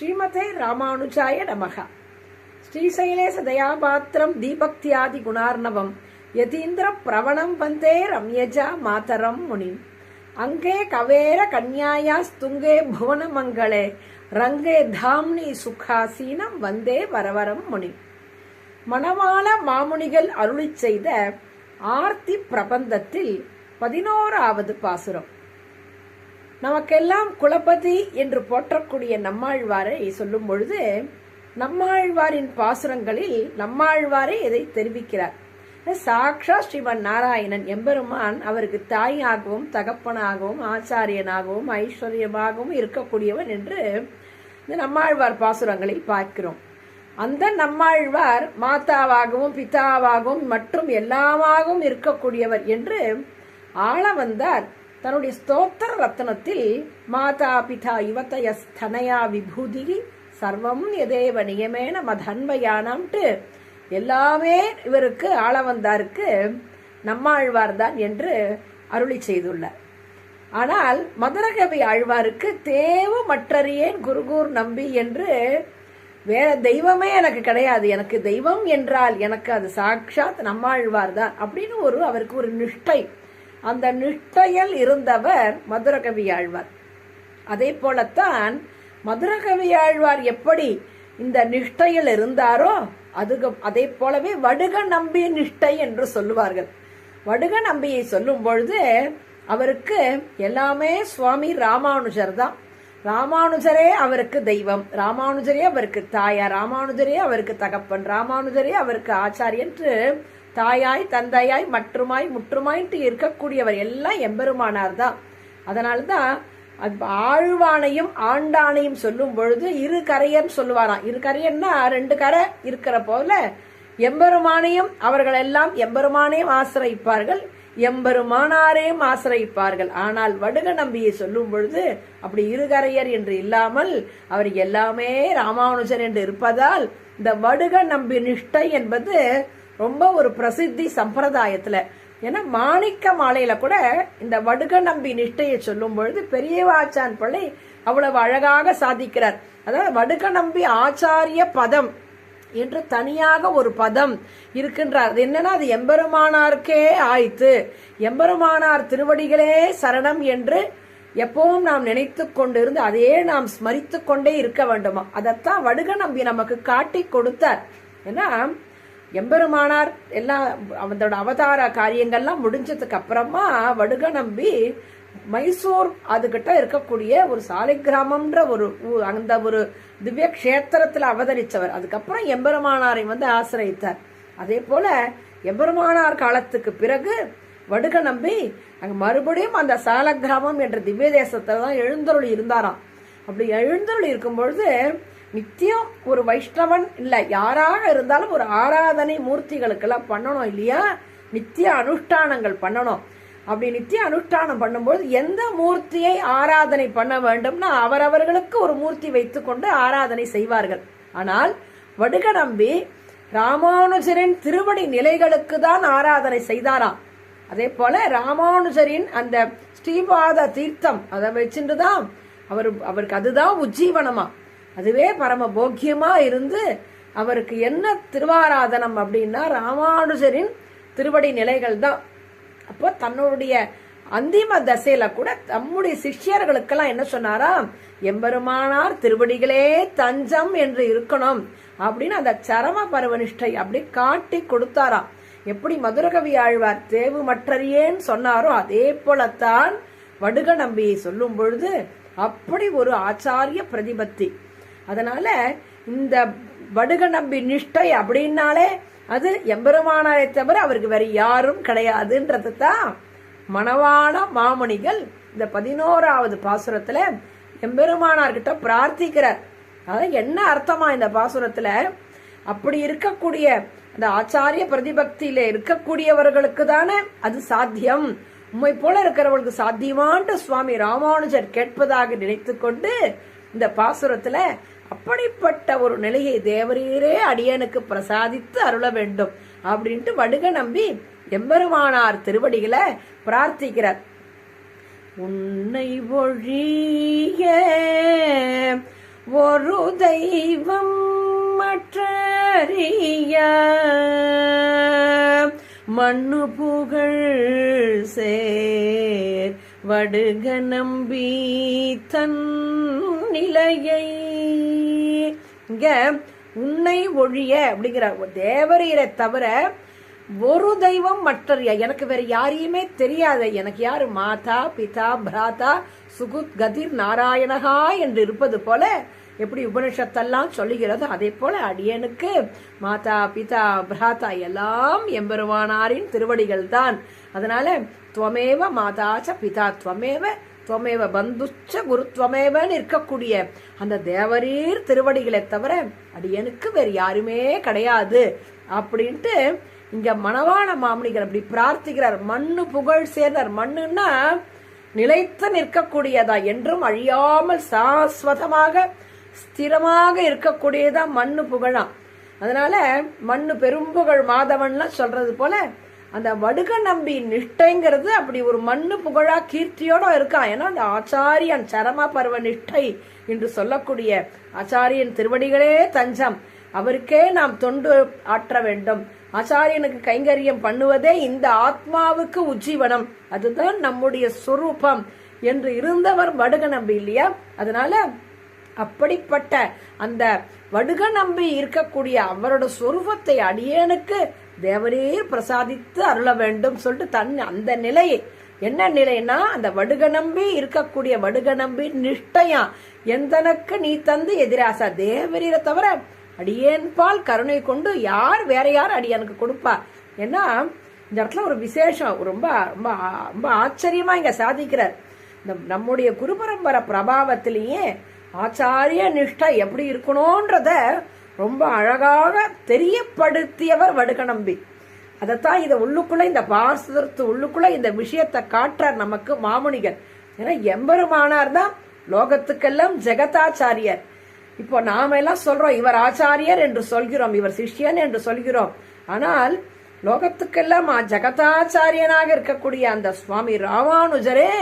ஸ்ரீமதே ராமானுஜாய நமக. ஸ்ரீசைலேச தயாபாத்திரம் தீபக்தியாதி குணார்ணவம் யதீந்திர பிரவணம் வந்தே ரம்யஜா மாதரம் முனிம் அங்கே கவேர கன்யாயா ஸ்துங்கே புவனமங்களே ரங்கே தாம்னி சுகாசீனம் வந்தே வரவரம் முனி. மணவாள மாமுனிகள் அருளி செய்த ஆர்த்தி பிரபந்தத்தில் பதினோராவது பாசுரம். நமக்கெல்லாம் குலபதி என்று போற்றக்கூடிய நம்மாழ்வாரை சொல்லும் பொழுது நம்மாழ்வாரின் பாசுரங்களில் நம்மாழ்வாரே இதை தெரிவிக்கிறார். சாக்ஷா ஸ்ரீமன் நாராயணன் எம்பெருமான் அவருக்கு தாயாகவும் தகப்பனாகவும் ஆச்சாரியனாகவும் ஐஸ்வர்யமாகவும் இருக்கக்கூடியவன் என்று இந்த நம்மாழ்வார் பாசுரங்களில் பார்க்கிறோம். அந்த நம்மாழ்வார் மாதாவாகவும் பிதாவாகவும் மற்றும் எல்லாமாகவும் இருக்கக்கூடியவர் என்று ஆள வந்தார். தன்னுடைய ஸ்தோத்திர ரத்னத்தில் மாதா பிதா யுவதய ஸ்தனயா விபூதி சர்வம் எதேவ நியமேன மதன்மையானாம்ட்டு எல்லாமே இவருக்கு ஆள வந்தாருக்கு நம்மாழ்வார் தான் என்று அருளி செய்துள்ளார். ஆனால் மதுரகவி ஆழ்வாருக்கு தேவ மற்றறியேன் குருகூர் நம்பி என்று வேற தெய்வமே எனக்கு கிடையாது. எனக்கு தெய்வம் என்றால் எனக்கு அது சாட்சாத் நம்மாழ்வார் தான் அப்படின்னு ஒரு அவருக்கு ஒரு நிஷ்டை. அந்த நிஷ்டையில் இருந்தவர் மதுரகவி ஆழ்வார். அதே போலத்தான் மதுரகவி ஆழ்வார் எப்படி இந்த நிஷ்டையில் இருந்தாரோ அது அதே போலவே வடுக நம்பி நிஷ்டை என்று சொல்லுவார்கள். வடுக நம்பியை சொல்லும் பொழுது அவருக்கு எல்லாமே சுவாமி ராமானுஜர் தான். ராமானுஜரே அவருக்கு தெய்வம் ராமானுஜரே அவருக்கு தாயா ராமானுஜரே அவருக்கு தகப்பன் ராமானுஜரே அவருக்கு ஆச்சாரியன்று தாயாய் தந்தையாய் மற்றுமாய் முற்றுமாயிட்டு இருக்கக்கூடியவர் எல்லாம் எம்பெருமானார் தான் அதனால்தான் ஆழ்வானையும் ஆண்டானையும் சொல்லும் பொழுது இரு கரையர்னு சொல்லுவாராம். இரு கரையன்னா ரெண்டு கரை இருக்கிற போல எம்பெருமானையும் அவர்கள் எல்லாம் எம்பெருமானையும் ஆசிரியிப்பார்கள் எம்பெருமானாரையும் ஆசிரியிப்பார்கள். ஆனால் வடுக நம்பியை சொல்லும் பொழுது அப்படி இருகரையர் என்று இல்லாமல் அவர் எல்லாமே ராமானுஜர் என்று இருப்பதால் இந்த வடுக நம்பி நிஷ்டை என்பது ரொம்ப ஒரு பிரசித்தி சம்பிரதாயத்துல. ஏன்னா மாணிக்க மாலையில கூட இந்த வடுக நம்பி நிஷ்டையை சொல்லும் பொழுது பெரியவாச்சான் பிள்ளை அவ்வளவு அழகாக சாதிக்கிறார். அதாவது வடுக நம்பி ஆச்சாரிய பதம் என்று தனியாக ஒரு பதம் இருக்கின்றார். அது என்னன்னா அது எம்பெருமானாருக்கே ஆய்த்து எம்பெருமானார் திருவடிகளே சரணம் என்று எப்பவும் நாம் நினைத்து கொண்டிருந்து அதையே நாம் ஸ்மரித்து கொண்டே இருக்க வேண்டுமா? அதைத்தான் வடுக நம்பி நமக்கு காட்டி கொடுத்தார். ஏன்னா எம்பெருமானார் எல்லாம் அவனோட அவதார காரியங்கள்லாம் முடிஞ்சதுக்கு அப்புறமா வடுக நம்பி மைசூர் அதுகிட்ட இருக்கக்கூடிய ஒரு சாலை கிராமம்ன்ற ஒரு அந்த ஒரு திவ்ய கஷேத்திரத்துல அவதரித்தவர். அதுக்கப்புறம் எம்பெருமானாரை வந்து ஆசிரியத்தார். அதே போல எம்பெருமானார் காலத்துக்கு பிறகு வடுக நம்பி அங்க மறுபடியும் அந்த சால கிராமம் என்ற திவ்ய தேசத்துல தான் எழுந்தருள் இருந்தாராம். அப்படி எழுந்தருள் இருக்கும் பொழுது நித்தியம் ஒரு வைஷ்ணவன் இல்லை. யாராக இருந்தாலும் ஒரு ஆராதனை மூர்த்திகளுக்கெல்லாம் பண்ணணும் இல்லையா? நித்திய அனுஷ்டானங்கள் பண்ணணும். அப்படி நித்திய அனுஷ்டானம் பண்ணும்போது எந்த மூர்த்தியை ஆராதனை பண்ண வேண்டும்னா அவரவர்களுக்கு ஒரு மூர்த்தி வைத்துக்கொண்டு ஆராதனை செய்வார்கள். ஆனால் வடுக நம்பி ராமானுஜரின் திருவடி நிலைகளுக்கு தான் ஆராதனை செய்தாராம். அதே போல ராமானுஜரின் அந்த ஸ்ரீபாத தீர்த்தம் அதை வச்சுட்டு தான் அவர் அவருக்கு அதுதான் உஜ்ஜீவனமா. அதுவே பரம போக்கியமா இருந்து அவருக்கு என்ன திருவாராதனம் அப்படின்னா ராமானுஜரின் திருவடி நிலைகள் தான் அப்போ தன்னுடைய அந்திம தசையில கூட தம்முடைய சிஷ்யர்களுக்கெல்லாம் என்ன சொன்னாரா? எம்பெருமானார் திருவடிகளே தஞ்சம் என்று இருக்கணும் அப்படின்னு அந்த சரம பருவனிஷ்டை அப்படி காட்டி கொடுத்தாராம். எப்படி மதுரகவி ஆழ்வார் தேவு மற்றறியேன்னு சொன்னாரோ அதே போலத்தான் வடுக நம்பியை சொல்லும் பொழுது அப்படி ஒரு ஆச்சாரிய பிரதிபத்தி. அதனால இந்த வடுக நம்பி நிஷ்டை அப்படின்னாலே அது எம்பெருமானாரை தவிர அவருக்கு வேற யாரும் கிடையாதுன்றது தான் மணவாள மாமணிகள் இந்த பதினோராவது பாசுரத்துல எம்பெருமானார்கிட்ட பிரார்த்திக்கிறார். அதாவது என்ன அர்த்தமா இந்த பாசுரத்துல? அப்படி இருக்கக்கூடிய அந்த ஆச்சாரிய பிரதிபக்தியில இருக்கக்கூடியவர்களுக்கு தானே அது சாத்தியம். உண்மை போல இருக்கிறவர்களுக்கு சாத்தியமான்ட்டு சுவாமி ராமானுஜர் கேட்பதாக நினைத்து கொண்டு இந்த பாசுரத்துல அப்படிப்பட்ட ஒரு நிலையை தேவரீரே அடியனுக்கு பிரசாதித்து அருள வேண்டும் அப்படின்ட்டு வடுக நம்பி எம்பெருமானார் திருவடிகளை பிரார்த்திக்கிறார். உன்னை ஒழிய ஒரு தெய்வம் மற்றறிய மண்ணு புகழ் சேர் வடுக நம்பி தன் நிலையை இங்க உன்னை ஒழிய அப்படிங்கிற தேவரீரை தவிர ஒரு தெய்வம் மற்றறிய. எனக்கு வேற யாரையுமே தெரியாது. எனக்கு யாரு? மாதா பிதா பிராதா சுகுத் கதிர் நாராயணகா என்று இருப்பது போல எப்படி உபனிஷத்தெல்லாம் சொல்லுகிறதோ அதே போல அடியனுக்கு மாதா பிதா பிராதா எல்லாம் எம்பெருமானாரின் திருவடிகள் தான் அதனால துவமேவ மாதாச்ச பிதா துவமேவ துவமேவ பந்துச்ச குருத்வமேவன்னு இருக்கக்கூடிய அந்த தேவரீர் திருவடிகளை தவிர அடியனுக்கு வேறு யாருமே கிடையாது. அப்படின்ட்டு இங்க மணவாள மாமனிகர் அப்படி பிரார்த்திக்கிறார். மண்ணு புகழ் சேர்ந்தார். மண்ணுன்னா நிலைத்து நிற்கக்கூடியதா என்றும் அழியாமல் சாஸ்வதமாக ஸ்திரமாக இருக்கக்கூடியதா மண்ணு புகழாம் அதனால மண்ணு பெரும்புகழ் மாதவன்லாம் சொல்றது போல அந்த வடுக நம்பி நிஷ்டைங்கிறது அப்படி ஒரு மண்ணு புகழா கீர்த்தியோட இருக்கான் ஏன்னா அந்த ஆச்சாரியன் சரம பருவ நிஷ்டை என்று சொல்லக்கூடிய ஆச்சாரியன் திருவடிகளே தஞ்சம். அவருக்கே நாம் தொண்டு ஆற்ற வேண்டும். ஆச்சாரியனுக்கு கைங்கரியம் பண்ணுவதே இந்த ஆத்மாவுக்கு உஜ்ஜீவனம். அதுதான் நம்முடைய சொரூபம் என்று இருந்தவர் வடுக நம்பி இல்லையா? அதனால அப்படிப்பட்ட அந்த வடுக நம்பி இருக்கக்கூடிய அவரோட சொரூபத்தை அடியேனுக்கு தேவரே பிரசாதித்து அருள வேண்டும் சொல்லிட்டு தன் அந்த நிலையை. என்ன நிலைன்னா அந்த வடுக நம்பி இருக்கக்கூடிய வடுக நம்பி நிஷ்டையா? எந்தனக்கு நீ தந்து எதிராசா? தேவரீரை தவிர அடியேன் பால் கருணை கொண்டு யார் வேற யார் அடியனுக்கு கொடுப்பா? ஏன்னா இந்த இடத்துல ஒரு விசேஷம். ரொம்ப ரொம்ப ரொம்ப ஆச்சரியமா இங்க சாதிக்கிறார். இந்த நம்முடைய குரு பரம்பரை பிரபாவத்திலேயே ஆச்சாரிய நிஷ்டை எப்படி இருக்கணும்ன்றத ரொம்ப அழகாக தெரியப்படுத்தியவர் வடுகநம்பி. அதைத்தான் இதை உள்ளுக்குள்ள இந்த பாரசத்து உள்ளுக்குள்ள இந்த விஷயத்தை காட்டுறார் நமக்கு மாமுனிகர் ஏன்னா எம்பெருமானார் தான் லோகத்துக்கெல்லாம் ஜெகதாச்சாரியர். இப்போ நாம எல்லாம் சொல்றோம் இவர் ஆச்சாரியர் என்று சொல்கிறோம் இவர் சிஷ்யன் என்று சொல்கிறோம். ஆனால் லோகத்துக்கெல்லாம் ஜெகதாச்சாரியனாக இருக்கக்கூடிய அந்த சுவாமி ராமானுஜரே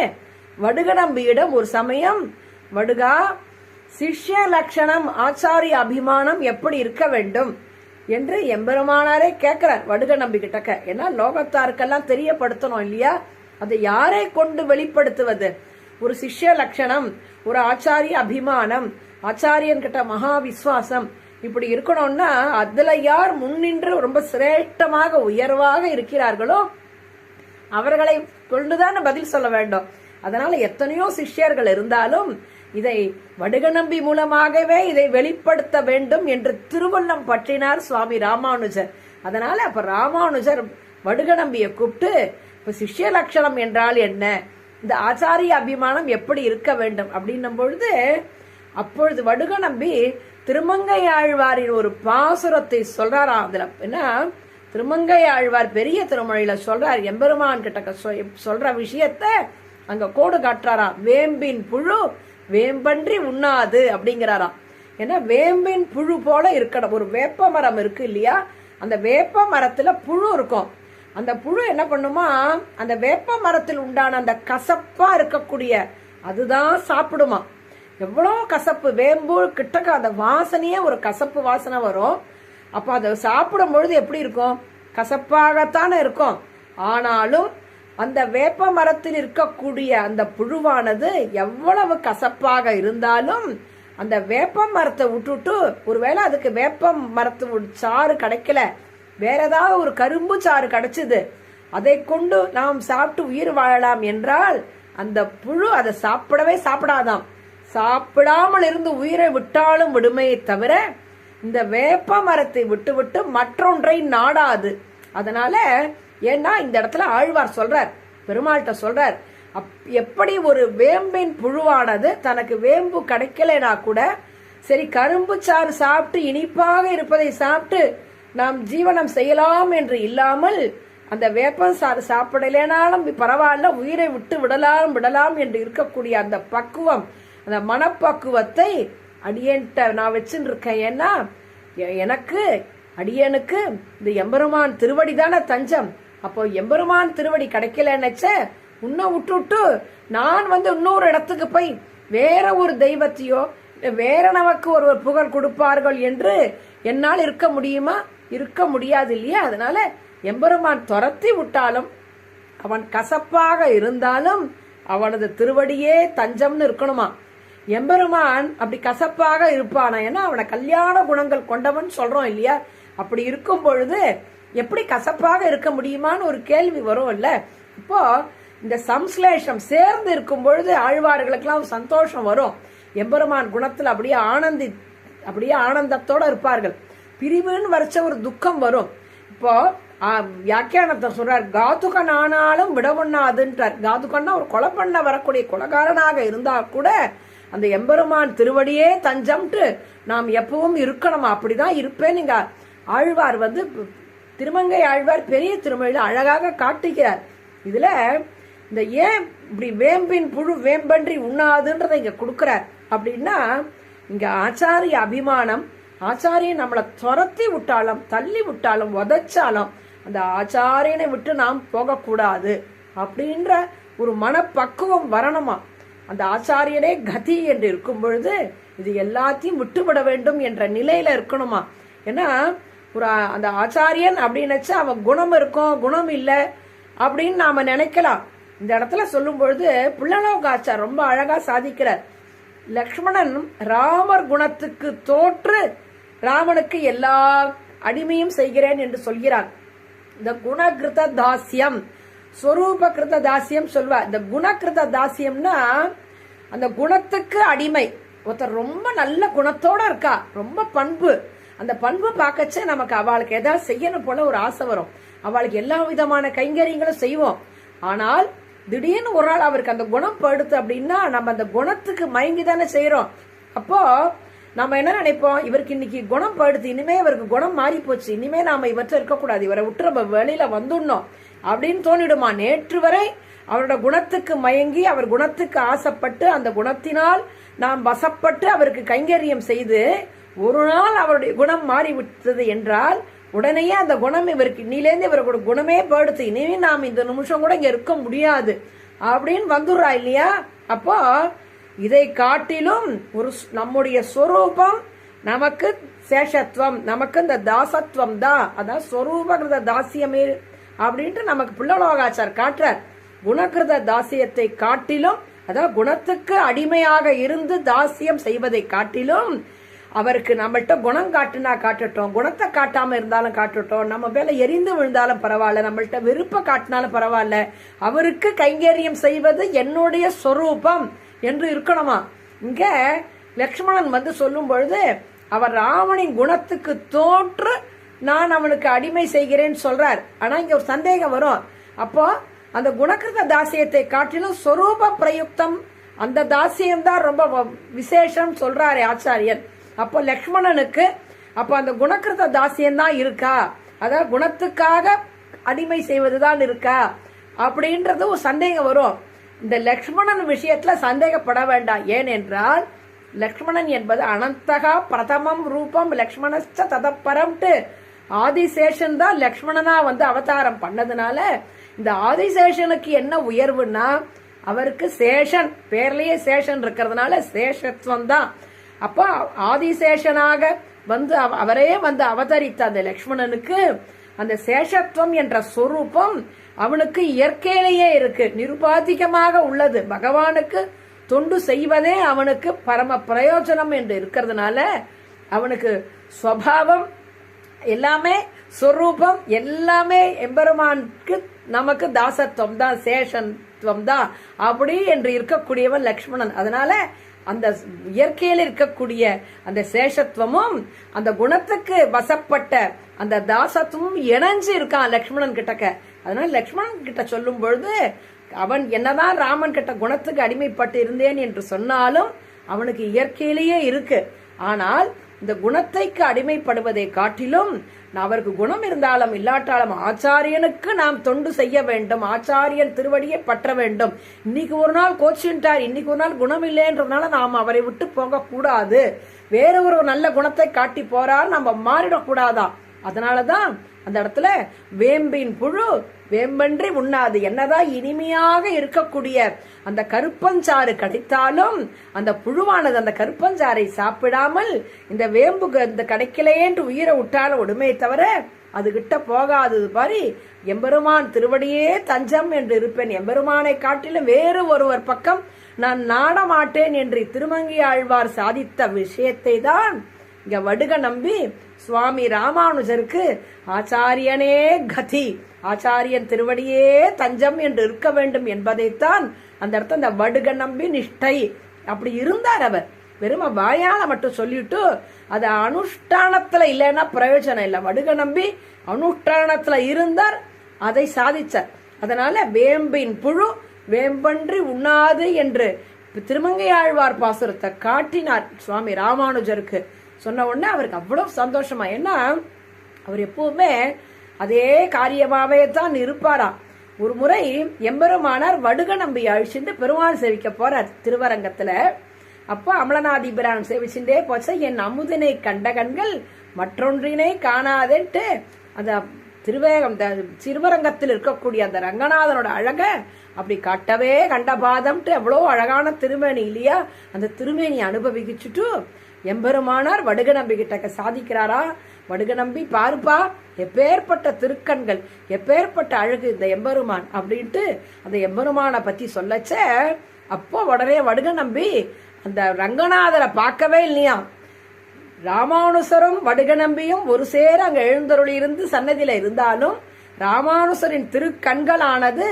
வடுகநம்பியிடம் ஒரு சமயம் வடுகா சிஷ்ய லட்சணம் ஆச்சாரிய அபிமானம் எப்படி இருக்க வேண்டும் என்று எம்பெருமானாரே கேட்கிறார் வடுக நம்பி கிட்டக்க ஏன்னா லோகத்தாருக்கெல்லாம் தெரியப்படுத்தணும் இல்லையா? அதை யாரை கொண்டு வெளிப்படுத்துவது? ஒரு சிஷ்ய லட்சணம் ஒரு ஆச்சாரிய அபிமானம் ஆச்சாரியன் கிட்ட மகா விஸ்வாசம் இப்படி இருக்கணும்னா அதுல யார் முன்னின்று ரொம்ப சிரேஷ்டமாக உயர்வாக இருக்கிறார்களோ அவர்களை கொண்டுதான் பதில் சொல்ல வேண்டும். அதனால எத்தனையோ சிஷ்யர்கள் இருந்தாலும் இதை வடுகநம்பி மூலமாகவே இதை வெளிப்படுத்த வேண்டும் என்று திருவள்ளம் பற்றினார் சுவாமி ராமானுஜர். அதனால அப்ப ராமானுஜர் வடுகநம்பியை கூப்பிட்டு இப்ப சிஷ்ய லட்சணம் என்றால் என்ன? இந்த ஆச்சாரிய அபிமானம் எப்படி இருக்க வேண்டும்? அப்படின்னும் பொழுது அப்பொழுது வடுகநம்பி திருமங்கை ஆழ்வாரின் ஒரு பாசுரத்தை சொல்றாராம் அதுல. என்ன? திருமங்கை ஆழ்வார் பெரிய திருமொழியில சொல்றார் எம்பெருமான் கிட்ட சொல்ற விஷயத்த அங்க கோடு காட்டுறாராம் வேம்பின் புழு வேம்பன்றி உண்ணாது அப்படிங்கிறாராம். ஏன்னா வேம்பின் புழு போல இருக்கணும். ஒரு வேப்ப மரம் இருக்கு இல்லையா? அந்த வேப்ப மரத்துல புழு இருக்கும். அந்த புழு என்ன பண்ணுமா? அந்த வேப்ப மரத்தில் உண்டான அந்த கசப்பா இருக்கக்கூடிய அதுதான் சாப்பிடுமா. எவ்வளோ கசப்பு. வேம்பு கிட்டக்க அந்த வாசனையே ஒரு கசப்பு வாசனை வரும். அப்போ அதை சாப்பிடும் பொழுது எப்படி இருக்கும்? கசப்பாகத்தானே இருக்கும். ஆனாலும் அந்த வேப்ப மரத்தில் இருக்கக்கூடிய அந்த புழுவானது எவ்வளவு கசப்பாக இருந்தாலும் அந்த வேப்ப மரத்தை விட்டுட்டு ஒருவேளை அதுக்கு வேப்ப மரத்து சாறு கிடைக்கல. வேற ஏதாவது ஒரு கரும்பு சாறு கிடைச்சது. அதை கொண்டு நாம் சாப்பிட்டு உயிர் வாழலாம் என்றால் அந்த புழு அதை சாப்பிடவே சாப்பிடாதாம். சாப்பிடாமல் இருந்து உயிரை விட்டாலும் விடுமையை தவிர இந்த வேப்ப மரத்தை விட்டுவிட்டு மற்றொன்றை நாடாது. அதனால ஏன்னா இந்த இடத்துல ஆழ்வார் சொல்றார் பெருமாள்கிட்ட சொல்றார் எப்படி ஒரு வேம்பின் புழுவானது தனக்கு வேம்பு கிடைக்கலைனா கூட சரி கரும்பு சாறு சாப்பிட்டு இனிப்பாக இருப்பதை சாப்பிட்டு நாம் ஜீவனம் செய்யலாம் என்று இல்லாமல் அந்த வேப்பம் சாறு சாப்பிடலேனாலும் பரவாயில்ல உயிரை விட்டு விடலாம் விடலாம் என்று இருக்கக்கூடிய அந்த பக்குவம் அந்த மனப்பக்குவத்தை அடியன்ட்ட நான் வச்சுட்டு இருக்கேன் ஏன்னா எனக்கு அடியனுக்கு இந்த எம்பெருமான் திருவடி தானே தஞ்சம். அப்போ எம்பெருமான் திருவடி கிடைக்கலன்னுச்ச உன்னை விட்டுட்டு நான் வந்து இன்னொரு இடத்துக்கு போய் வேற ஒரு தெய்வத்தையோ வேற நமக்கு ஒருவர் புகழ் கொடுப்பார்கள் என்று என்னால் இருக்க முடியுமா? இருக்க முடியாது இல்லையா? அதனால எம்பெருமான் துரத்தி விட்டாலும் அவன் கசப்பாக இருந்தாலும் அவனது திருவடியே தஞ்சம்னு இருக்கணுமா? எம்பெருமான் அப்படி கசப்பாக இருப்பானா? ஏன்னா அவனை கல்யாண குணங்கள் கொண்டவன் சொல்றோம் இல்லையா? அப்படி இருக்கும் பொழுது எப்படி கசப்பாக இருக்க முடியுமான்னு ஒரு கேள்வி வரும் இல்ல இப்போ இந்த சம்ஸ்லேஷம் சேர்ந்து இருக்கும் பொழுது ஆழ்வார்களுக்கெல்லாம் சந்தோஷம் வரும். எம்பெருமான் குணத்தில் அப்படியே ஆனந்தி அப்படியே ஆனந்தத்தோட இருப்பார்கள். பிரிவுன்னு வரைச்ச ஒரு துக்கம் வரும். இப்போ வியாக்கியானத்தை சொல்றார் காதுகன் ஆனாலும் விடவண்ணாதுன்றார். காதுகன்னா ஒரு கொலை பண்ண வரக்கூடிய கொலகாரனாக இருந்தா கூட அந்த எம்பெருமான் திருவடியே தஞ்சம்ட்டு நாம் எப்பவும் இருக்கணுமா? அப்படிதான் இருப்பேன். நீங்க ஆழ்வார் வந்து திருமங்கை ஆழ்வார் பெரிய திருமொழியில் அழகாக காட்டுகிறார். இதுல இந்த ஏன் இப்படி வேம்பின் புழு வேம்பன்றி உண்ணாதுன்றதை இங்க கொடுக்கிறார். அப்படின்னா இங்க ஆச்சாரிய அபிமானம் ஆச்சாரியன் நம்மளை துரத்தி விட்டாலும் தள்ளி விட்டாலும் உதைச்சாலும் அந்த ஆச்சாரியனை விட்டு நாம் போகக்கூடாது அப்படின்ற ஒரு மனப்பக்குவம் வரணுமா? அந்த ஆச்சாரியனே கதி என்று இருக்கும் பொழுது இது எல்லாத்தையும் விட்டுவிட வேண்டும் என்ற நிலையில இருக்கணுமா? ஏன்னா ஒரு அந்த ஆச்சாரியன் அப்படின்னு அவன் குணம் இருக்கும் குணம் இல்லை அப்படின்னு நாம நினைக்கலாம். இந்த இடத்துல சொல்லும் பொழுது புள்ளலோகாச்சார் ரொம்ப அழகா சாதிக்கிறார். லக்ஷ்மணன் ராமர் குணத்துக்கு தோற்று ராமனுக்கு எல்லா அடிமையும் செய்கிறேன் என்று சொல்கிறான். இந்த குணகிருத தாசியம் ஸ்வரூப கிருத தாசியம் சொல்வா இந்த குணகிருத தாசியம்னா அந்த குணத்துக்கு அடிமை. ஒருத்தர் ரொம்ப நல்ல குணத்தோட இருக்கா ரொம்ப பண்பு. அந்த பண்பு பார்க்கச்சே நமக்கு அவளுக்கு ஏதாவது செய்யணும் போல ஒரு ஆசை வரும். அவளுக்கு எல்லா விதமான கைங்கரியங்களும் செய்வோம். ஆனால் திடீர்னு ஒரு நாள் அவருக்கு அந்த குணம் படுத்து அப்படின்னா நம்ம அந்த குணத்துக்கு மயங்கி தானே செய்யறோம் அப்போ நம்ம என்ன நினைப்போம்? இவருக்கு இன்னைக்கு குணம் படுத்து இனிமே இவருக்கு குணம் மாறி போச்சு. இனிமே நாம இவற்றை இருக்கக்கூடாது. இவரை விட்டு நம்ம வெளியில வந்துடணும் அப்படின்னு தோணிடுமா? நேற்று வரை அவரோட குணத்துக்கு மயங்கி அவர் குணத்துக்கு ஆசைப்பட்டு அந்த குணத்தினால் நாம் வசப்பட்டு அவருக்கு கைங்கரியம் செய்து ஒரு நாள் அவருடைய குணம் மாறிவிட்டது என்றால் உடனேயே அந்த குணம் இவருக்கு இன்னிலேருந்து இவரோட குணமே படுத்து இனிமே நாம் இந்த நிமிஷம் கூட இங்கே இருக்க முடியாது. அப்படின்னு வந்துடுறா இல்லையா? அப்போ இதை காட்டிலும் ஒரு நம்முடைய சொரூபம் நமக்கு சேஷத்துவம் நமக்கு இந்த தாசத்துவம் தான் அதான் சொரூபகிருத தாசியமே அப்படின்ட்டு நமக்கு புள்ளலோகாச்சார் காட்டுறார். குணகிருத தாசியத்தை காட்டிலும் அதாவது குணத்துக்கு அடிமையாக இருந்து தாசியம் செய்வதை காட்டிலும் அவருக்கு நம்மள்கிட்ட குணம் காட்டுனா காட்டட்டும் குணத்தை காட்டாமல் இருந்தாலும் காட்டட்டும் நம்ம மேலே எரிந்து விழுந்தாலும் பரவாயில்ல நம்மள்கிட்ட விருப்ப காட்டினாலும் பரவாயில்ல. அவருக்கு கைங்கரியம் செய்வது என்னுடைய சொரூபம் என்று இருக்கணுமா? இங்கே லக்ஷ்மணன் வந்து சொல்லும் பொழுது அவர் ராவணின் குணத்துக்கு தோற்று நான் அவனுக்கு அடிமை செய்கிறேன்னு சொல்றார். ஆனால் இங்கே ஒரு சந்தேகம் வரும். அப்போ அந்த குணகிருத தாசியத்தை காட்டிலும் சொரூப பிரயுக்தம் அந்த தாசியம் தான் ரொம்ப வ- விசேஷம் சொல்றாரு ஆச்சாரியன். அப்போ லக்ஷ்மணனுக்கு அப்போ அந்த குணகிருத தாசியம் தான் இருக்கா? அதாவது குணத்துக்காக அடிமை செய்வதுதான் இருக்கா? அப்படின்றது ஒரு சந்தேகம் வரும். இந்த லக்ஷ்மணன் விஷயத்துல சந்தேகப்பட வேண்டாம். ஏனென்றால் லக்ஷ்மணன் என்பது அனந்தகா பிரதமம் ரூபம் லக்ஷ்மணஸ்ட ததப்பரம்ட்டு. ஆதிசேஷன் தான் லக்ஷ்மணனா வந்து அவதாரம் பண்ணதுனால இந்த ஆதிசேஷனுக்கு என்ன உயர்வுன்னா அவருக்கு சேஷன் பேர்லயே சேஷன் இருக்கிறதுனால சேஷத்துவம் தான். அப்போ ஆதிசேஷனாக வந்து அவ- அவரே வந்து அவதரித்த அந்த லக்ஷ்மணனுக்கு அந்த சேஷத்துவம் என்ற சொரூபம் அவனுக்கு இயற்கையிலேயே இருக்கு. நிருபாதிகமாக உள்ளது. பகவானுக்கு தொண்டு செய்வதே அவனுக்கு பரம பிரயோஜனம் என்று இருக்கிறதுனால அவனுக்கு ஸ்வபாவம் எல்லாமே சொரூபம் எல்லாமே எம்பெருமானுக்கு நமக்கு தாசத்துவம் தான் சேஷத்துவம் தான் அப்படி என்று இருக்கக்கூடியவன் லக்ஷ்மணன். அதனால அந்த இயற்கையில் இருக்கக்கூடிய அந்த சேஷத்துவமும் அந்த குணத்துக்கு வசப்பட்ட அந்த தாசத்துவமும் இணைஞ்சு இருக்கான் லக்ஷ்மணன் கிட்டக்க அதனால லக்ஷ்மணன் கிட்ட சொல்லும் பொழுது அவன் என்னதான் ராமன் கிட்ட குணத்துக்கு அடிமைப்பட்டு இருந்தேன் என்று சொன்னாலும் அவனுக்கு இயற்கையிலேயே இருக்கு. ஆனால் இந்த குணத்தைக்கு அடிமைப்படுவதை காட்டிலும் அவருக்கு குணம் இருந்தாலும் இல்லாட்டாலும் ஆச்சாரியனுக்கு நாம் தொண்டு செய்ய வேண்டும். ஆச்சாரியன் திருவடியை பற்ற வேண்டும். இன்னைக்கு ஒரு நாள் கோச்சின்ட்டார். இன்னைக்கு ஒரு நாள் குணம் இல்லைன்றதுனால நாம் அவரை விட்டு போகக்கூடாது. வேற ஒரு நல்ல குணத்தை காட்டி போறார். நம்ம மாறிடக்கூடாதா? அதனாலதான் அந்த இடத்துல வேம்பின் புழு வேம்பன்றி உண்ணாது. என்னதான் இனிமையாக இருக்கக்கூடிய அந்த கருப்பஞ்சாறு கிடைத்தாலும் அந்த புழுவானது அந்த கருப்பஞ்சாறை சாப்பிடாமல் இந்த வேம்பு இந்த கிடைக்கலையேன்று உயிரை விட்டாலும் உடுமே தவிர அது கிட்ட போகாதது பாரி எம்பெருமான் திருவடியே தஞ்சம் என்று இருப்பேன். எம்பெருமானை காட்டிலும் வேறு ஒருவர் பக்கம் நான் நாடமாட்டேன் என்று திருமங்கி ஆழ்வார் சாதித்த விஷயத்தை தான் இங்க வடுக நம்பி சுவாமி ராமானுஜருக்கு ஆச்சாரியனே கதி. ஆச்சாரியன் திருவடியே தஞ்சம் என்று இருக்க வேண்டும் என்பதைத்தான் அந்த இடத்த அந்த வடுக நம்பி நிஷ்டை. அப்படி இருந்தார் அவர். வெறும வாயால மட்டும் சொல்லிட்டு அது அனுஷ்டானத்துல இல்லைன்னா பிரயோஜனம் இல்லை. வடுக நம்பி அனுஷ்டானத்துல இருந்தார் அதை சாதிச்சார். அதனால வேம்பின் புழு வேம்பன்றி உண்ணாது என்று திருமங்கை ஆழ்வார் பாசுரத்தை காட்டினார் சுவாமி ராமானுஜருக்கு. சொன்ன உடனே அவருக்கு அவ்வளவு சந்தோஷமா. ஏன்னா அவர் எப்பவுமே அதே காரியமாவே தான் இருப்பாராம். ஒரு முறை எம்பெருமானார் வடுக நம்பி அழிச்சுட்டு பெருமாள் சேவிக்க போறார் திருவரங்கத்துல. அப்போ அமலநாதிபிரான் சேவிச்சுட்டே போச்ச. என் அமுதனை கண்ட கண்கள் மற்றொன்றினை காணாதேன்ட்டு அந்த திருவேகம் திருவரங்கத்தில் இருக்கக்கூடிய அந்த ரங்கநாதனோட அழக அப்படி கட்டவே கண்ட பாதம்ட்டு எவ்வளோ அழகான திருமேனி இல்லையா? அந்த திருமேனி அனுபவிச்சுட்டு எம்பெருமானார் வடுக நம்பிக்கிட்ட சாதிக்கிறாரா? வடுக நம்பி பாருப்பா எப்பேற்பட்ட திருக்கண்கள் எப்பேற்பட்ட அழகு இந்த எம்பெருமான் அப்படின்ட்டு அந்த எம்பெருமானை பத்தி சொல்லச்ச அப்போ உடனே வடுக நம்பி அந்த ரங்கநாதரை பார்க்கவே இல்லையா? ராமானுசரும் வடுக நம்பியும் ஒரு சேர அங்க எழுந்தருளி இருந்து சன்னதியில இருந்தாலும் ராமானுசரின் திருக்கண்களானது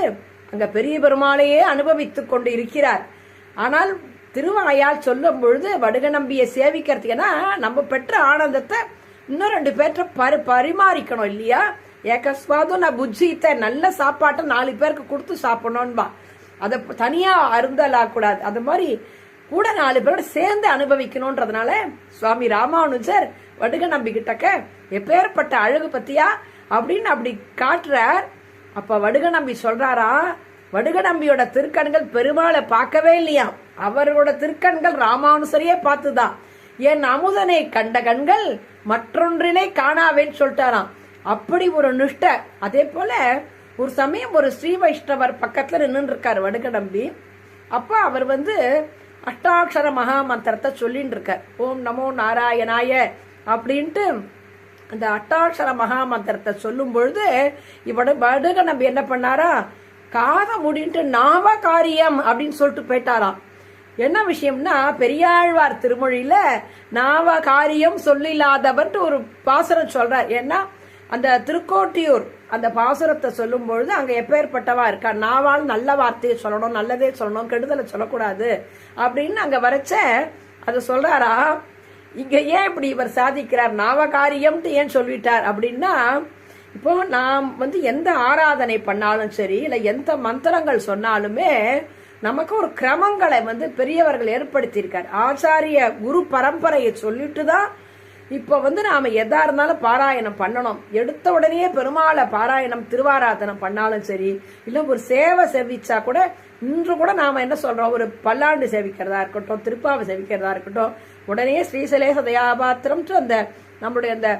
அங்க பெரிய பெருமாளையே அனுபவித்துக் கொண்டு இருக்கிறார். ஆனால் திருவாயால் சொல்லும் பொழுது வடுக நம்பியை சேவிக்கிறதுக்குன்னா நம்ம பெற்ற ஆனந்தத்தை இன்னும் ரெண்டு பேர்கிட்ட பரி பரிமாறிக்கணும் இல்லையா? ஏகஸ்வாதம் நான் புஜ்ஜித்த நல்ல சாப்பாட்டை நாலு பேருக்கு கொடுத்து சாப்பிடணும்பா. அதை தனியாக அருந்தலா கூடாது அது மாதிரி கூட நாலு பேரோட சேர்ந்து அனுபவிக்கணுன்றதுனால சுவாமி ராமானுஜர் வடுக நம்பிக்கிட்டக்க எப்பேற்பட்ட அழகு பத்தியா? அப்படின்னு அப்படி காட்டுறார். அப்ப வடுக நம்பி சொல்றாரா வடுக நம்பியோட திருக்கண்கள் பெருமாளை பார்க்கவே இல்லையா அவரோட திருக்கண்கள் ராமானுசரையே பார்த்துதான். என் அமுதனை கண்ட கண்கள் மற்றொன்றினை காணாவேன்னு சொல்லிட்டாராம். அப்படி ஒரு நிஷ்ட அதே போல ஒரு சமயம் ஒரு ஸ்ரீ வைஷ்ணவர் பக்கத்துல நின்று இருக்காரு வடுகடம்பி. அப்ப அவர் வந்து அஷ்டாட்சர மகா மந்திரத்தை சொல்லிட்டு இருக்கார் ஓம் நமோ நாராயணாய அப்படின்ட்டு அந்த அட்டாட்சர மகா மந்திரத்தை சொல்லும் பொழுது இவட வடுகடம்பி என்ன பண்ணாரா? காத முடின்ட்டு நாவ காரியம் அப்படின்னு சொல்லிட்டு போயிட்டாராம். என்ன விஷயம்னா பெரியாழ்வார் திருமொழியில நாவ காரியம் சொல்லில்லாதவன்ட்டு ஒரு பாசுரம் சொல்றார். ஏன்னா அந்த திருக்கோட்டியூர் அந்த பாசுரத்தை சொல்லும் பொழுது அங்க எப்பேற்பட்டவா இருக்கா? நாவால் நல்ல வார்த்தையை சொல்லணும் நல்லதே சொல்லணும் கெடுதலை சொல்லக்கூடாது. அப்படின்னு அங்க வரைச்ச அதை சொல்றாரா? இங்க ஏன் இப்படி இவர் சாதிக்கிறார்? நாவகாரியம்ட்டு ஏன் சொல்லிட்டார்? அப்படின்னா இப்போ நாம் வந்து எந்த ஆராதனை பண்ணாலும் சரி இல்லை எந்த மந்திரங்கள் சொன்னாலுமே நமக்கு ஒரு கிரமங்களை வந்து பெரியவர்கள் ஏற்படுத்தியிருக்கார். ஆச்சாரிய குரு பரம்பரையை சொல்லிட்டு தான் இப்போ வந்து நாம் எதா இருந்தாலும் பாராயணம் பண்ணணும். எடுத்த உடனே பெருமாளை பாராயணம் திருவாராதனம் பண்ணாலும் சரி இல்லை ஒரு சேவை செவிச்சா கூட இன்று கூட நாம் என்ன சொல்கிறோம் ஒரு பல்லாண்டு சேவிக்கிறதா இருக்கட்டும் திருப்பாவை சேவிக்கிறதா இருக்கட்டும் உடனே ஸ்ரீசலேச தயாபாத்திரம்ட்டு அந்த நம்மளுடைய அந்த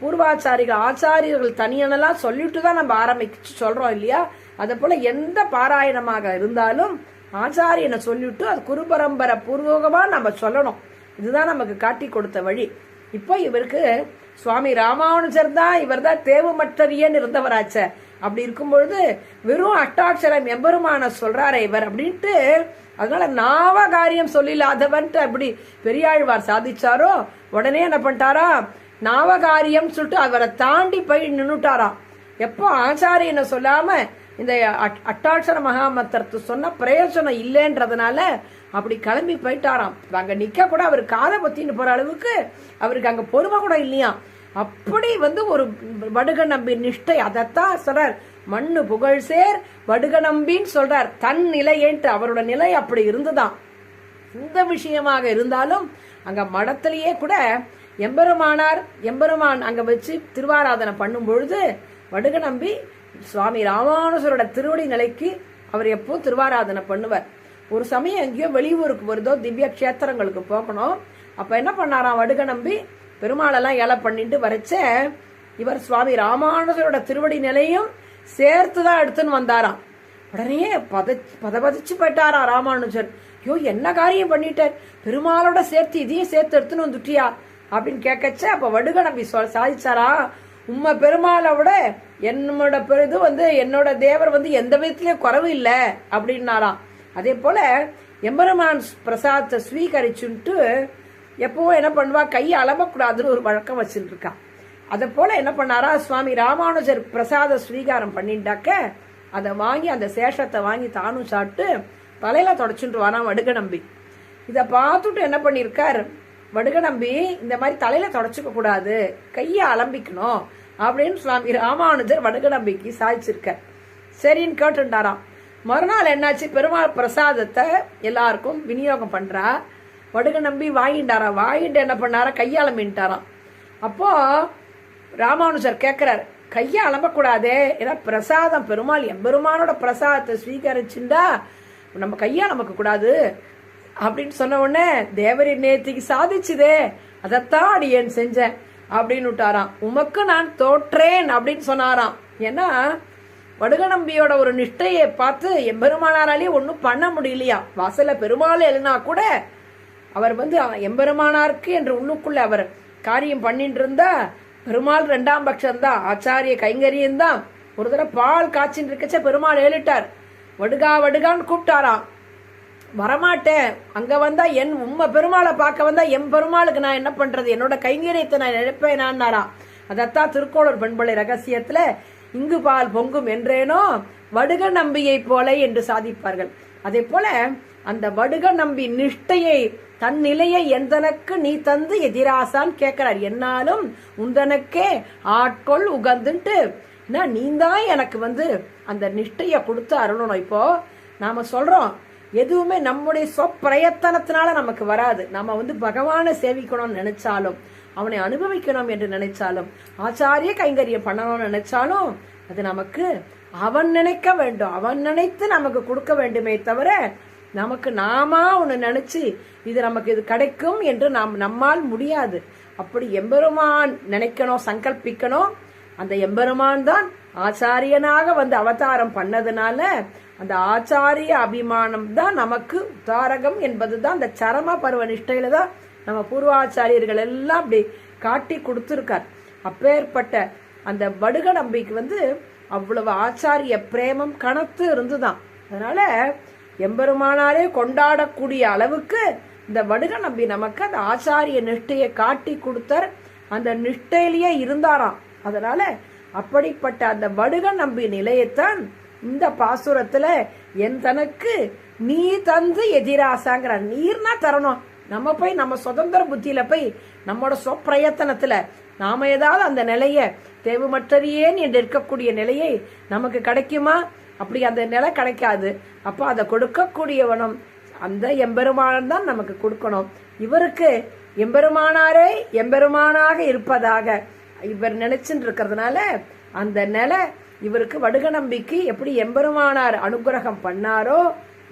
பூர்வாச்சாரிகள் ஆச்சாரியர்கள் தனியனெல்லாம் சொல்லிட்டு தான் நம்ம ஆரம்பிச்சு சொல்கிறோம் இல்லையா? அதே போல் எந்த பாராயணமாக இருந்தாலும் ஆச்சாரியனை சொல்லிவிட்டு அது குருபரம்பரை பூர்வகமாக நம்ம சொல்லணும். இதுதான் நமக்கு காட்டி கொடுத்த வழி. இப்போ இவருக்கு சுவாமி ராமானுஜர் தான் இவர் தான் தேவமற்றறியன்னு இருந்தவராச்ச. அப்படி இருக்கும் பொழுது வெறும் அட்டாட்சரம் எம்பெருமான சொல்றாரு இவர் அப்படின்ட்டு அதனால நாவ காரியம் சொல்லில்லாதவன்ட்டு அப்படி பெரியாழ்வார் சாதிச்சாரோ உடனே என்ன பண்ணிட்டாரா? நாவகாரியம் சொல்லிட்டு அவரை தாண்டி போய் நின்னுட்டாராம் எப்போ ஆச்சாரியனை சொல்லாம இந்த அட்டாட்சர மகாமத்திரத்து சொன்ன பிரயோஜனம் இல்லைன்றதுனால அப்படி கிளம்பி போயிட்டாராம். அங்கே நிற்க கூட அவர் காதை பற்றின்னு போகிற அளவுக்கு அவருக்கு அங்கே பொறுமை கூட இல்லையா? அப்படி வந்து ஒரு வடுக நம்பி நிஷ்டை அதைத்தான் சொல்றார். மண்ணு புகழ் சேர் வடுக நம்பின்னு சொல்றார். தன் நிலையேன்ட்டு அவரோட நிலை அப்படி இருந்துதான். இந்த விஷயமாக இருந்தாலும் அங்க மடத்திலேயே கூட எம்பெருமானார் எம்பெருமான் அங்க வச்சு திருவாராதனை பண்ணும் பொழுது வடுக நம்பி சுவாமி ராமானுசரோட திருவடி நிலைக்கு அவர் எப்போ திருவாராதனை பண்ணுவார். ஒரு சமயம் எங்கேயோ வெளியூருக்கு வருதோ திவ்ய கஷேத்திரங்களுக்கு போகணும். அப்ப என்ன பண்ணாராம்? வடுக நம்பி பெருமாளெல்லாம் இலை பண்ணிட்டு வரைச்ச இவர் சுவாமி ராமானுஜரோட திருவடி நிலையும் சேர்த்து தான் எடுத்துன்னு வந்தாராம். உடனே பத பதபதிச்சு போயிட்டாராம் ராமானுஜர். ஐயோ என்ன காரியம் பண்ணிட்டார்? பெருமாளோட சேர்த்து இதையும் சேர்த்து எடுத்துன்னு வந்துட்டியா? அப்படின்னு கேட்கச்ச அப்ப வடுக நம்பி சொல் சாதிச்சாரா? உம்மை பெருமாளை விட என்னோட பெரு- இது வந்து என்னோட தேவர் வந்து எந்த விதத்திலயும் குறைவு இல்லை அப்படின்னாராம் அதே போல எம்பெருமான் பிரசாதத்தை ஸ்வீகரிச்சுன்ட்டு எப்பவும் என்ன பண்ணுவா? கையை அளவக்கூடாதுன்னு ஒரு வழக்கம் வச்சுட்டு இருக்கா அதை போல என்ன பண்ணாரா? சுவாமி ராமானுஜர் பிரசாத ஸ்வீகாரம் பண்ணிட்டாக்க அதை வாங்கி அந்த சேஷத்தை வாங்கி தானும் சாப்பிட்டு தலையில தொடச்சுட்டு வரான் வடுக நம்பி இதை பார்த்துட்டு என்ன பண்ணியிருக்கார்? வடுக நம்பி இந்த மாதிரி தலையில தொடச்சுக்க கூடாது கையை அலம்பிக்கணும் அப்படின்னு சுவாமி ராமானுஜர் வடுக நம்பிக்கு சாதிச்சிருக்கார் சரின்னு கேட்டுட்டாராம் மறுநாள் என்னாச்சு? பெருமாள் பிரசாதத்தை எல்லாருக்கும் விநியோகம் பண்றா. வடுக நம்பி வாங்கிட்டாரா வாங்கிட்டு என்ன பண்ணாரா? கையாளமின்ட்டாராம் அப்போ ராமானுஜர் கேட்கிறார் கையை அலம்பக்கூடாதே ஏன்னா பிரசாதம் பெருமாள் எம்பெருமானோட பிரசாதத்தை ஸ்வீகரிச்சுண்டா நம்ம கையை அலம்பக்க கூடாது அப்படின்னு சொன்ன உடனே தேவரி நேத்திக்கு சாதிச்சுதே அதைத்தான் அடியேன் செஞ்சேன் அப்படின்னு விட்டாராம். உமக்கு நான் தோற்றேன் அப்படின்னு சொன்னாராம். ஏன்னா வடுகநம்பியோட ஒரு நிஷ்டையை பார்த்து எம்பெருமானாராலேயே ஒன்றும் பண்ண முடியலையா? வாசல்ல பெருமாள் எழுனா கூட அவர் வந்து எம்பெருமானாருக்கு என்று உள்ளுக்குள்ள அவர் காரியம் பண்ணிட்டு இருந்தா பெருமாள் ரெண்டாம் பட்சம் தான் ஆச்சாரிய கைங்கரியம் தான். ஒரு தடவை பால் காய்ச்சின்னு இருக்கச்ச பெருமாள் ஏறிட்டார். வடுகா வடுகான்னு கூப்பிட்டாராம். வரமாட்டேன். அங்க வந்தா என் உம்ம பெருமாளை பார்க்க வந்தா என் பெருமாளுக்கு நான் என்ன பண்றது? என்னோட கைங்கரியத்தை நான் இழப்பேனான்னாரா அதத்தான் திருக்கோளூர் பெண்பளை ரகசியத்துல இங்கு பால் பொங்கும் என்றேனோ வடுக நம்பியை போல என்று சாதிப்பார்கள். அதே போல அந்த வடுக நம்பி நிஷ்டையை தன் நிலையை எந்தனக்கு நீ தந்து எதிராசான் கேட்கிறார். என்னாலும் உந்தனக்கே ஆட்கொள் உகந்துன்ட்டு நான் நீ தான் எனக்கு வந்து அந்த நிஷ்டையை கொடுத்து அருளணும். இப்போ நாம சொல்றோம் எதுவுமே நம்முடைய சொப்பிரயத்தனத்தினால நமக்கு வராது. நம்ம வந்து பகவானை சேவிக்கணும்னு நினைச்சாலும் அவனை அனுபவிக்கணும் என்று நினைச்சாலும் ஆச்சாரிய கைங்கரியம் பண்ணணும்னு நினைச்சாலும் அது நமக்கு அவன் நினைக்க வேண்டும். அவன் நினைத்து நமக்கு கொடுக்க வேண்டுமே தவிர நமக்கு நாமா ஒன்று நினைச்சு இது நமக்கு இது கிடைக்கும் என்று நாம் நம்மால் முடியாது. அப்படி எம்பெருமான் நினைக்கணும் சங்கல்பிக்கணும். அந்த எம்பெருமான் தான் ஆச்சாரியனாக வந்து அவதாரம் பண்ணதுனால அந்த ஆச்சாரிய அபிமானம் தான் நமக்கு உத்தாரகம் என்பதுதான் அந்த சரம பருவ நிஷ்டையில தான் நம்ம பூர்வாச்சாரியர்கள் எல்லாம் அப்படி காட்டி கொடுத்துருக்கார். அப்பேற்பட்ட அந்த வடுக நம்பிக்கு வந்து அவ்வளவு ஆச்சாரிய பிரேமம் கனத்து இருந்துதான். அதனால எம்பெருமானாலே கொண்டாடக்கூடிய அளவுக்கு இந்த வடுக நம்பி நமக்கு அந்த ஆச்சாரிய நிஷ்டையை காட்டி கொடுத்தார். அந்த நிஷ்டையிலேயே இருந்தாராம். அதனால அப்படிப்பட்ட அந்த வடுக நம்பி நிலையத்தான் இந்த பாசுரத்துல என் தனக்கு நீ தந்து எதிராசாங்கிற நீர்னா தரணும். நம்ம போய் நம்ம சுதந்திர புத்தியில போய் நம்மோட சொப்பிரயத்தனத்துல நாம ஏதாவது அந்த நிலைய தேவுமற்றறியேன் என்று இருக்கக்கூடிய நிலையை நமக்கு கிடைக்குமா? அப்படி அந்த நிலை கிடைக்காது. அப்போ அதை கொடுக்கக்கூடியவனும் அந்த எம்பெருமானன் தான் நமக்கு கொடுக்கணும். இவருக்கு எம்பெருமானாரே எம்பெருமானாக இருப்பதாக இவர் நினைச்சுட்டு இருக்கிறதுனால அந்த நிலை இவருக்கு வடுக நம்பிக்கை எப்படி எம்பெருமானார் அனுகிரகம் பண்ணாரோ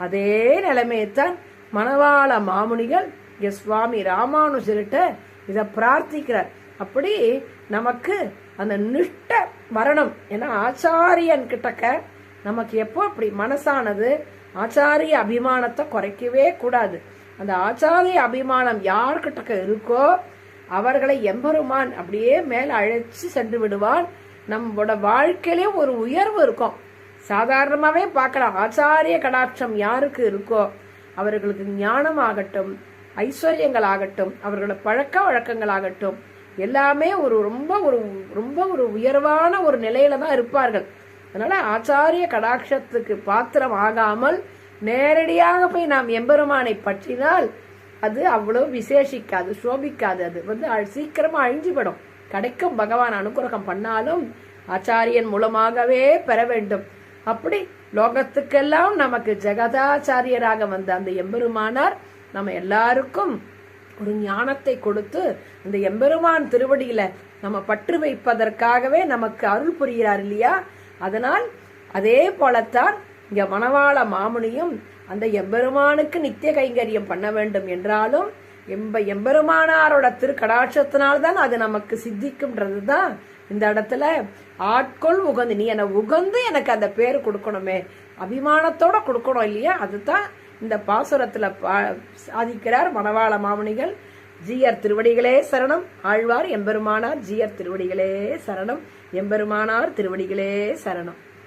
அதே நிலைமையைத்தான் மணவாள மாமுனிகள் எஸ் சுவாமி ராமானுஜர்கிட்ட இதை பிரார்த்திக்கிறார். அப்படி நமக்கு அந்த நிஷ்ட வரணும் ஏன்னா ஆச்சாரியன் கிட்டக்க நமக்கு எப்போ அப்படி மனசானது ஆச்சாரிய அபிமானத்தை குறைக்கவே கூடாது. அந்த ஆச்சாரிய அபிமானம் யார்கிட்டக்க இருக்கோ அவர்களை எம்பெருமான் அப்படியே மேல அழைச்சி சென்று விடுவான். நம்மளோட வாழ்க்கையிலே ஒரு உயர்வு இருக்கும். சாதாரணமாகவே பார்க்கலாம். ஆச்சாரிய கடாட்சம் யாருக்கு இருக்கோ அவர்களுக்கு ஞானம் ஆகட்டும் ஐஸ்வர்யங்கள் ஆகட்டும் அவர்களோட பழக்க வழக்கங்கள் ஆகட்டும் எல்லாமே ஒரு ரொம்ப ஒரு ரொம்ப ஒரு உயர்வான ஒரு நிலையில தான் இருப்பார்கள். அதனால ஆச்சாரிய கடாட்சத்துக்கு பாத்திரம் ஆகாமல் நேரடியாக போய் நாம் எம்பெருமானை பற்றினால் அது அவ்வளவு விசேஷிக்காது சோபிக்காது. அது வந்து சீக்கிரமாக அழிஞ்சுபடும். அழிஞ்சுவிடும் கிடைக்கும் பகவான் அனுகிரகம் பண்ணாலும் ஆச்சாரியன் மூலமாகவே பெற வேண்டும். அப்படி லோகத்துக்கெல்லாம் நமக்கு ஜெகதாச்சாரியராக வந்த அந்த எம்பெருமானார் நம்ம எல்லாருக்கும் ஒரு ஞானத்தை கொடுத்து அந்த எம்பெருமான் திருவடியில நம்ம பற்று வைப்பதற்காகவே நமக்கு அருள் புரிகிறார் இல்லையா? அதனால் அதே போலத்தான் இங்க மணவாள மாமுனியும் அந்த எம்பெருமானுக்கு நித்திய கைங்கரியம் பண்ண வேண்டும் என்றாலும் எம்ப எம்பெருமானாரோட திருக்கடாட்சத்தினால்தான் அது நமக்கு சித்திக்கும்ன்றது தான் இந்த இடத்துல ஆட்கொள் உகந்து நீ என உகந்து எனக்கு அந்த பேர் கொடுக்கணுமே அபிமானத்தோட கொடுக்கணும் இல்லையா? அதுதான் இந்த பாசுரத்துல பா- சாதிக்கிறார் மணவாள மாமணிகள் ஜீயர் திருவடிகளே சரணம். ஆழ்வார் எம்பெருமானார் ஜீயர் திருவடிகளே சரணம். எம்பெருமானார் திருவடிகளே சரணம்.